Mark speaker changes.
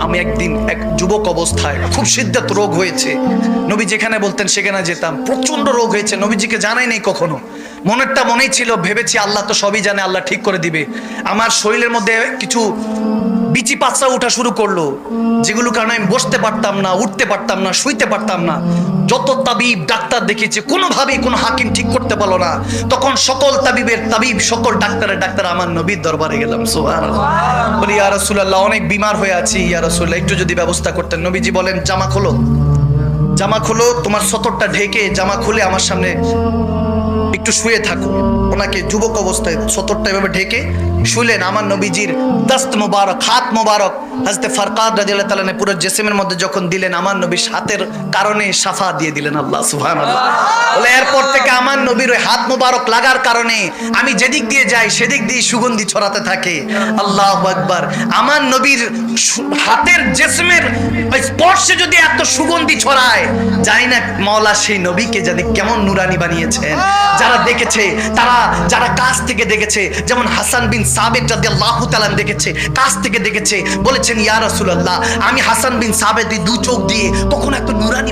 Speaker 1: আমি একদিন এক যুবক অবস্থায় খুব সিদ্ধাত রোগ হয়েছে। নবী যেখানে বলতেন, সেখানে যেতাম। প্রচণ্ড রোগ হয়েছে। নবীজিকে জানাই নেই কখনো। মনেরটা মনেই ছিল, ভেবেছি আল্লাহ তো সবই জানে, আল্লাহ ঠিক করে দিবে। আমার শরীরের মধ্যে কিছু বিচি পাচ্ছা ওঠা শুরু করল যেগুলো কারণে আমি বসতে পারতাম না, উঠতে পারতাম না, শুইতে পারতাম না। যত তাবিব ডাক্তার দেখেছে কোনোভাবেই কোনো হাকিম ঠিক করতে পারল না। তখন সকল তাবিবের তাবিব, সকল ডাক্তারের ডাক্তার আমার নবীর দরবারে গেলাম বলি, ইয়া রাসূলুল্লাহ, অনেক বিমার হয়ে আছি, ইয়া একটু যদি ব্যবস্থা করতেন। নবীজি বলেন, জামা খোলো। জামা খোলো, তোমার সতরটা ঢেকে জামা খুলে আমার সামনে একটু শুয়ে থাকো। ওনাকে যুবক অবস্থায় সতরটা এভাবে ঢেকে শুলেন আমার নবীজির দস্ত মোবারক, হাত মোবারক। হাজতে ফারকাদ রাদিয়াল্লাহু তাআলা পুরো জেসিমের মধ্যে যখন দিলেন, আমার নবীর হাতের কারণে সাফা দিয়ে দিলেন আল্লাহ, সুবহানাল্লাহ। বলে, এরপর থেকে আমার নবীর ওই হাত মোবারক লাগার কারণে আমি যেদিক দিয়ে যাই, সেদিক দিয়ে সুগন্ধি ছড়াতে থাকে। আল্লাহ আকবার। আমার নবীর হাতের জেসমের স্পর্শে যদি এত সুগন্ধি ছড়ায়, জানি না মওলা সেই নবীকে জানি কেমন নুরানি বানিয়েছেন। যারা দেখেছে, তারা যারা কাছ থেকে দেখেছে, যেমন হাসান বিন সাবেদ রাদিয়াল্লাহু তালান দেখেছে, কাছ থেকে দেখেছে, বলেছেন, ইয়া রসুল্লাহ আমি হাসান বিন সাবেদ দু চোখ দিয়ে কখনো একটা নুরানি